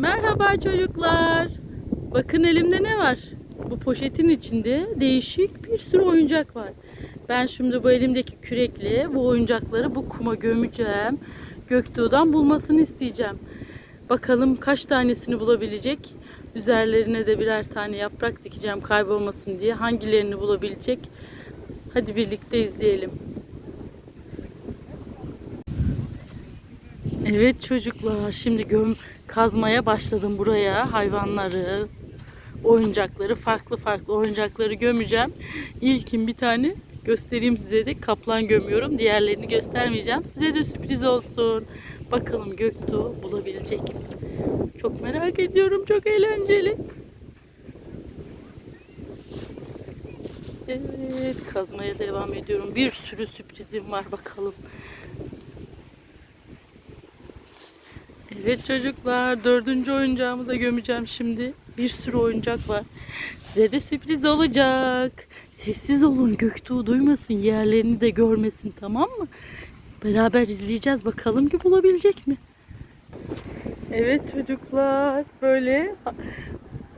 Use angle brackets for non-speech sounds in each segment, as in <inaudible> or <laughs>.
Merhaba çocuklar. Bakın elimde ne var? Bu poşetin içinde değişik bir sürü oyuncak var. Ben şimdi bu elimdeki kürekle bu oyuncakları bu kuma gömeceğim. Göktuğ'dan bulmasını isteyeceğim. Bakalım kaç tanesini bulabilecek. Üzerlerine de birer tane yaprak dikeceğim kaybolmasın diye. Hangilerini bulabilecek? Hadi birlikte izleyelim. Evet çocuklar şimdi göm kazmaya başladım buraya hayvanları oyuncakları farklı farklı oyuncakları gömeceğim. İlkin bir tane göstereyim size de kaplan gömüyorum. Diğerlerini göstermeyeceğim. Size de sürpriz olsun. Bakalım Göktuğ bulabilecek mi? Çok merak ediyorum. Çok eğlenceli. Evet kazmaya devam ediyorum. Bir sürü sürprizim var bakalım. Evet çocuklar dördüncü oyuncağımı da gömeceğim şimdi. Bir sürü oyuncak var. Size de sürpriz olacak. Sessiz olun Göktuğ duymasın yerlerini de görmesin tamam mı? Beraber izleyeceğiz bakalım ki bulabilecek mi? Evet çocuklar böyle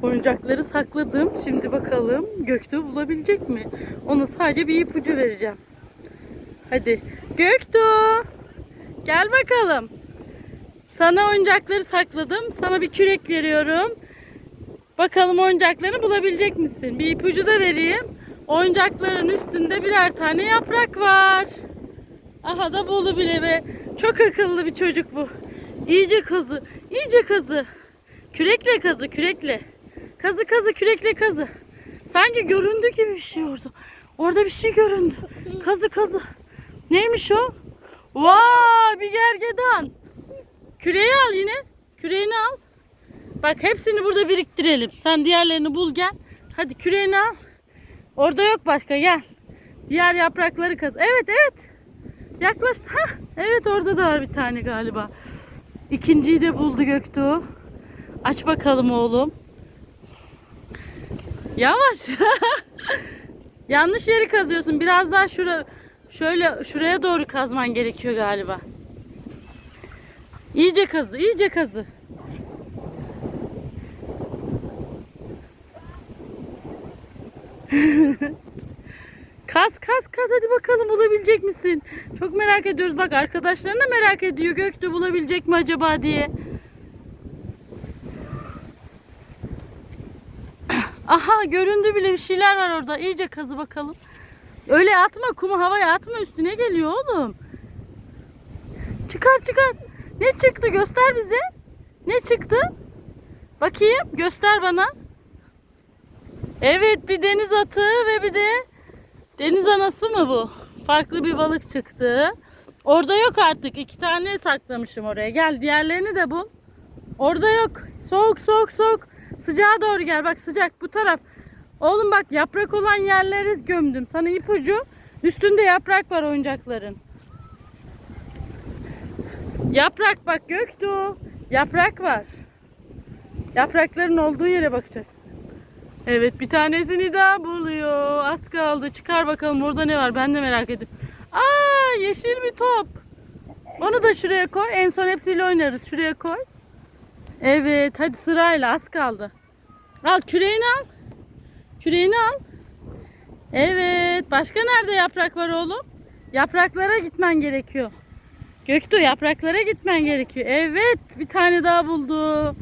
oyuncakları sakladım. Şimdi bakalım Göktuğ bulabilecek mi? Ona sadece bir ipucu vereceğim. Hadi Göktuğ gel bakalım. Sana oyuncakları sakladım. Sana bir kürek veriyorum. Bakalım oyuncaklarını bulabilecek misin? Bir ipucu da vereyim. Oyuncakların üstünde birer tane yaprak var. Aha da bulu bile ve çok akıllı bir çocuk bu. İyice kazı, iyice kazı. Kürekle kazı, kürekle. Kazı kazı, kürekle kazı. Sanki göründü gibi bir şey orada. Orada bir şey göründü. Kazı kazı. Neymiş o? Vay bir gergedan. Küreği al yine. Küreğini al. Bak hepsini burada biriktirelim. Sen diğerlerini bul gel. Hadi küreğini al. Orada yok başka gel. Diğer yaprakları kaz. Evet evet. Yaklaştı. Hah. Evet orada da var bir tane galiba. İkinciyi de buldu Göktuğ. Aç bakalım oğlum. Yavaş. <laughs> Yanlış yeri kazıyorsun. Biraz daha şura şöyle şuraya doğru kazman gerekiyor galiba. İyice kazı, iyice kazı. kaz kaz kaz hadi bakalım bulabilecek misin? Çok merak ediyoruz. Bak arkadaşların da merak ediyor. Göktuğ bulabilecek mi acaba diye. <clears throat> Aha göründü bile bir şeyler var orada. İyice kazı bakalım. Öyle atma kumu havaya atma üstüne geliyor oğlum. Çıkar çıkar. Ne çıktı göster bize. Ne çıktı? Bakayım göster bana. Evet bir deniz atı ve bir de deniz anası mı bu? Farklı bir balık çıktı. Orada yok artık. İki tane saklamışım oraya. Gel diğerlerini de bul. Orada yok. Soğuk soğuk soğuk. Sıcağa doğru gel. Bak sıcak bu taraf. Oğlum bak yaprak olan yerleri gömdüm. Sana ipucu. Üstünde yaprak var oyuncakların. Yaprak bak Göktuğ. Yaprak var. Yaprakların olduğu yere bakacaksın. Evet bir tanesini daha buluyor. Az kaldı. Çıkar bakalım orada ne var. Ben de merak ediyorum. Aa yeşil bir top. Onu da şuraya koy. En son hepsiyle oynarız. Şuraya koy. Evet hadi sırayla az kaldı. Al küreğini al. Küreğini al. Evet. Başka nerede yaprak var oğlum? Yapraklara gitmen gerekiyor. Göktuğ yapraklara gitmen gerekiyor. Evet bir tane daha buldu.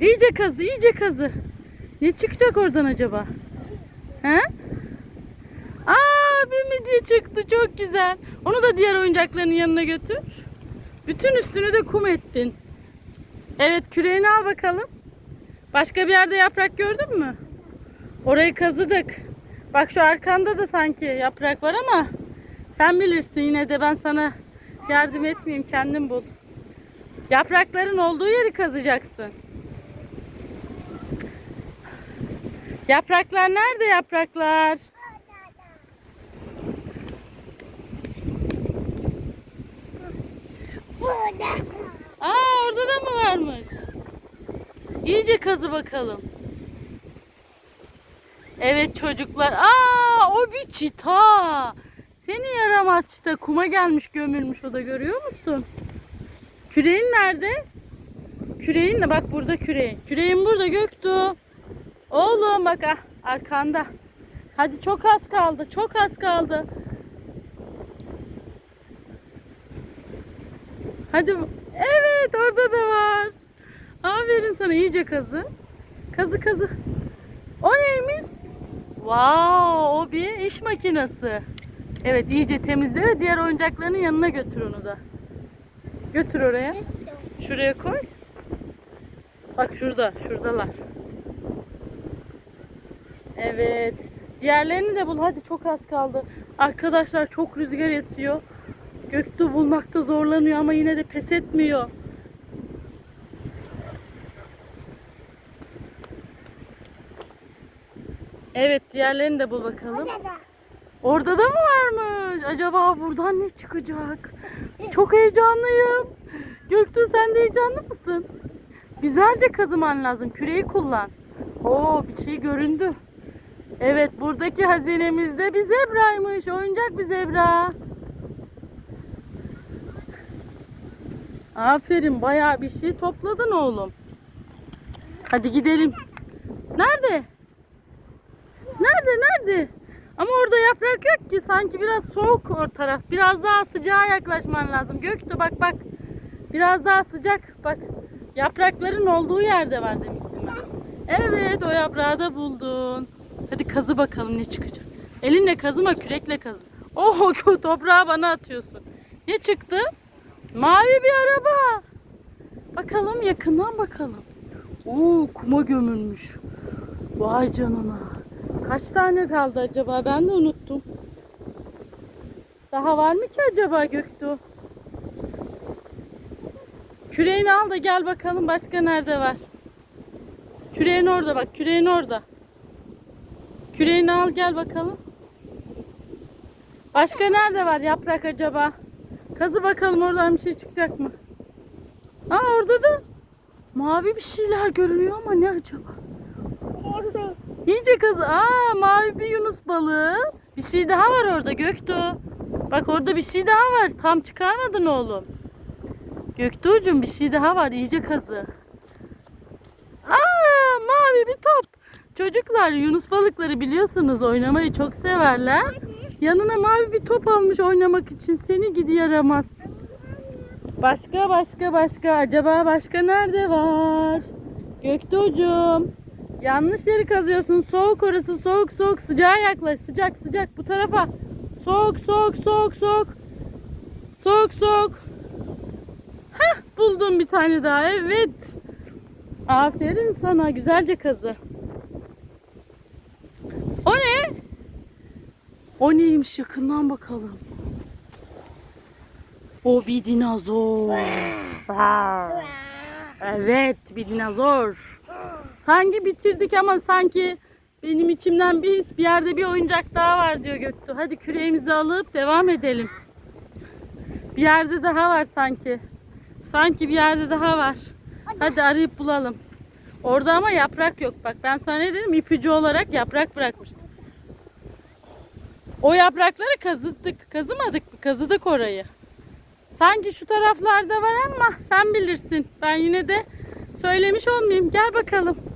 İyice kazı iyice kazı. Ne çıkacak oradan acaba? He? Aa bir midye çıktı çok güzel. Onu da diğer oyuncakların yanına götür. Bütün üstünü de kum ettin. Evet küreğini al bakalım. Başka bir yerde yaprak gördün mü? Orayı kazıdık. Bak şu arkanda da sanki yaprak var ama sen bilirsin yine de ben sana yardım etmeyeyim kendin bul. Yaprakların olduğu yeri kazacaksın. Yapraklar nerede yapraklar? Burada. Aa orada da mı varmış? İyice kazı bakalım. Evet çocuklar. Aa o bir çita. Seni yaramaz çita. Kuma gelmiş gömülmüş o da görüyor musun? Küreğin nerede? küreğin de bak burada küreğin. Küreğin burada Göktuğ. Oğlum bak ah, arkanda. Hadi çok az kaldı. Çok az kaldı. Hadi. Evet orada da var. Aferin sana iyice kazı. Kazı kazı. O neymiş? Wow, o bir iş makinesi. Evet iyice temizle ve diğer oyuncaklarının yanına götür onu da. Götür oraya. Şuraya koy. Bak şurada, şuradalar. Evet. Diğerlerini de bul. Hadi çok az kaldı. Arkadaşlar çok rüzgar esiyor. Göktuğ bulmakta zorlanıyor ama yine de pes etmiyor. Evet diğerlerini de bul bakalım. Orada da mı varmış? Acaba buradan ne çıkacak? Çok heyecanlıyım. Göktuğ sen de heyecanlı mısın? Güzelce kazıman lazım. Küreği kullan. Oo bir şey göründü. Evet buradaki hazinemizde bir zebraymış. Oyuncak bir zebra. Aferin bayağı bir şey topladın oğlum. Hadi gidelim. Nerede? Nerede nerede? Ama orada yaprak yok ki. Sanki biraz soğuk o taraf. Biraz daha sıcağa yaklaşman lazım. Göktuğ bak bak. Biraz daha sıcak. Bak. Yaprakların olduğu yerde var demiştim ben. Evet o yaprağı da buldun. Hadi kazı bakalım ne çıkacak. Elinle kazıma kürekle kazı. Oh <laughs> toprağı bana atıyorsun. Ne çıktı? Mavi bir araba. Bakalım yakından bakalım. Oo kuma gömülmüş. Vay canına. Kaç tane kaldı acaba? Ben de unuttum. Daha var mı ki acaba Göktuğ? Küreğini al da gel bakalım başka nerede var. Küreğin orada bak. Küreğin orada. Küreğini al gel bakalım. Başka nerede var yaprak acaba? Kazı bakalım oradan bir şey çıkacak mı? Aa orada da mavi bir şeyler görünüyor ama ne acaba? İyice kazı. Aa mavi bir yunus balığı. Bir şey daha var orada Göktuğ. Bak orada bir şey daha var. Tam çıkarmadın oğlum. Göktuğcuğum bir şey daha var. İyice kazı. Aa mavi bir top. Çocuklar yunus balıkları biliyorsunuz oynamayı çok severler. Yanına mavi bir top almış oynamak için. Seni gidi yaramaz. Başka başka başka. Acaba başka nerede var? Göktuğcuğum. Yanlış yeri kazıyorsun. Soğuk orası. Soğuk soğuk. Sıcağa yaklaş. Sıcak sıcak. Bu tarafa. Soğuk soğuk soğuk soğuk. Soğuk soğuk. Heh buldum bir tane daha. Evet. Aferin sana. Güzelce kazı. O ne? O neymiş yakından bakalım. O bir dinozor. Evet bir dinozor. Sanki bitirdik ama sanki benim içimden bir his bir yerde bir oyuncak daha var diyor Göktuğ. Hadi küreğimizi alıp devam edelim. Bir yerde daha var sanki. Sanki bir yerde daha var. Hadi arayıp bulalım. Orada ama yaprak yok. Bak ben sana ne dedim? İpucu olarak yaprak bırakmıştım. O yaprakları kazıdık. Kazımadık mı? Kazıdık orayı. Sanki şu taraflarda var ama sen bilirsin. Ben yine de söylemiş olmayayım. Gel bakalım.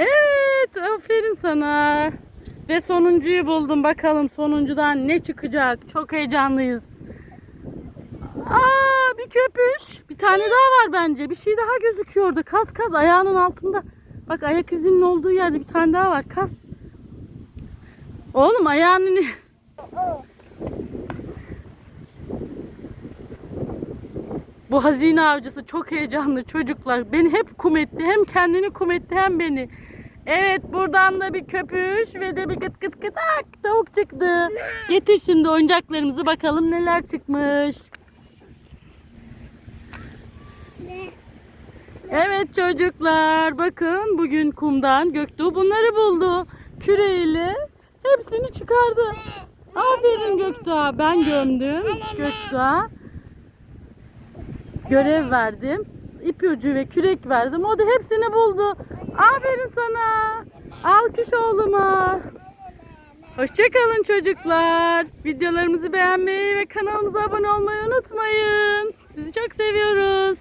Evet, aferin sana. Ve sonuncuyu buldum. Bakalım sonuncudan ne çıkacak? Çok heyecanlıyız. Aa, bir köpüş. Bir tane daha var bence. Bir şey daha gözüküyor orada. Kaz kaz ayağının altında. Bak ayak izinin olduğu yerde bir tane daha var. Kaz. Oğlum ayağını Bu hazine avcısı çok heyecanlı çocuklar. Beni hep kum etti. Hem kendini kum etti hem beni. Evet buradan da bir köpüş ve de bir gıt gıt gıt ak tavuk çıktı. Getir şimdi oyuncaklarımızı bakalım neler çıkmış. Evet çocuklar bakın bugün kumdan Göktuğ bunları buldu. Küreyle hepsini çıkardı. Aferin Göktuğ'a ben gömdüm Göktuğ'a. Görev verdim. İpucu ve kürek verdim. O da hepsini buldu. Aferin sana. Alkış oğluma. Hoşçakalın çocuklar. Videolarımızı beğenmeyi ve kanalımıza abone olmayı unutmayın. Sizi çok seviyoruz.